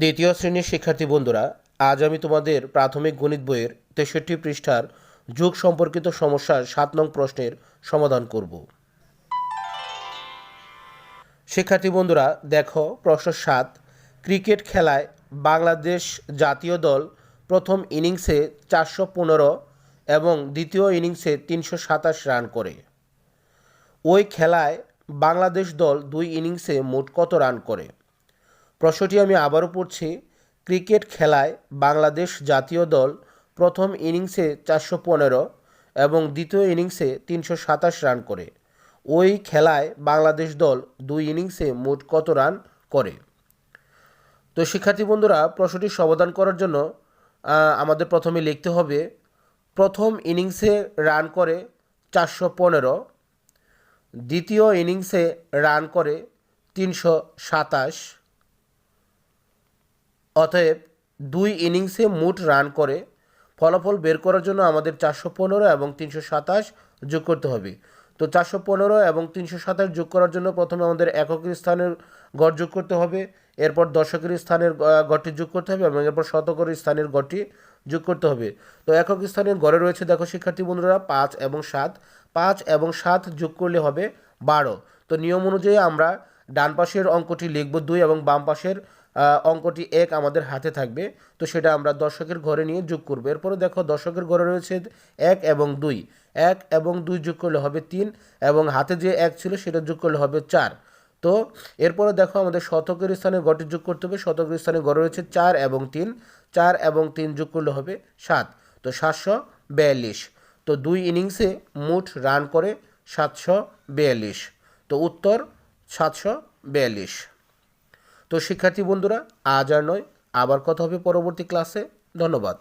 দ্বিতীয় শ্রেণির শিক্ষার্থী বন্ধুরা, আজ আমি তোমাদের প্রাথমিক গণিত বইয়ের তেষট্টি পৃষ্ঠার যুগ সম্পর্কিত সমস্যার সাত নং প্রশ্নের সমাধান করব। শিক্ষার্থী বন্ধুরা, দেখো প্রশ্ন সাত, ক্রিকেট খেলায় বাংলাদেশ জাতীয় দল প্রথম ইনিংসে চারশো পনেরো এবং দ্বিতীয় ইনিংসে তিনশো সাতাশ রান করে। ওই খেলায় বাংলাদেশ দল দুই ইনিংসে মোট কত রান করে? প্রশ্নটি আমি আবারও পড়ছি। ক্রিকেট খেলায় বাংলাদেশ জাতীয় দল প্রথম ইনিংসে চারশো পনেরো এবং দ্বিতীয় ইনিংসে তিনশো সাতাশ রান করে। ওই খেলায় বাংলাদেশ দল দুই ইনিংসে মোট কত রান করে? তো শিক্ষার্থী বন্ধুরা, প্রশ্নটি সমাধান করার জন্য আমাদের প্রথমে লিখতে হবে, প্রথম ইনিংসে রান করে চারশো পনেরো, দ্বিতীয় ইনিংসে রান করে তিনশো সাতাশ অতএব দুই ইনিংসে মোট রান করে ফলাফল বের করার জন্য আমাদের চারশো পনেরো এবং তিনশো সাতাশ যোগ করতে হবে। তো চারশো পনেরো এবং তিনশো সাতাশ যোগ করার জন্য প্রথমে আমাদের এককের স্থানের গড় যোগ করতে হবে, এরপর দশকের স্থানের গড়টি যোগ করতে হবে এবং এরপর শতকের স্থানের গড়টি যোগ করতে হবে। তো একক স্থানের গড়ে রয়েছে, দেখো শিক্ষার্থী বন্ধুরা, পাঁচ এবং সাত, পাঁচ এবং সাত যোগ করলে হবে বারো। তো নিয়ম অনুযায়ী আমরা ডান পাশের অঙ্কটি লিখব দুই এবং বাম পাশের অঙ্কটি এক আমাদের হাতে থাকবে। তো সেটা আমরা দশকের ঘরে নিয়ে যোগ করব। এরপরে দেখো দশকের ঘরে রয়েছে এক এবং দুই। এক এবং দুই যোগ করলে হবে তিন এবং হাতে যে এক ছিল সেটা যোগ করলে হবে চার। তো এরপরে দেখো আমাদের শতকের স্থানে গড়টি যোগ করতে হবে। শতকের স্থানে গড়ে রয়েছে চার এবং তিন। চার এবং তিন যোগ করলে হবে সাত। তো সাতশো বিয়াল্লিশ। তো দুই ইনিংসে মোট রান করে সাতশো বিয়াল্লিশ। তো উত্তর সাতশো বিয়াল্লিশ। তো শিক্ষার্থী বন্ধুরা আজ আর নয় আবার কথা হবে পরবর্তী ক্লাসে। ধন্যবাদ।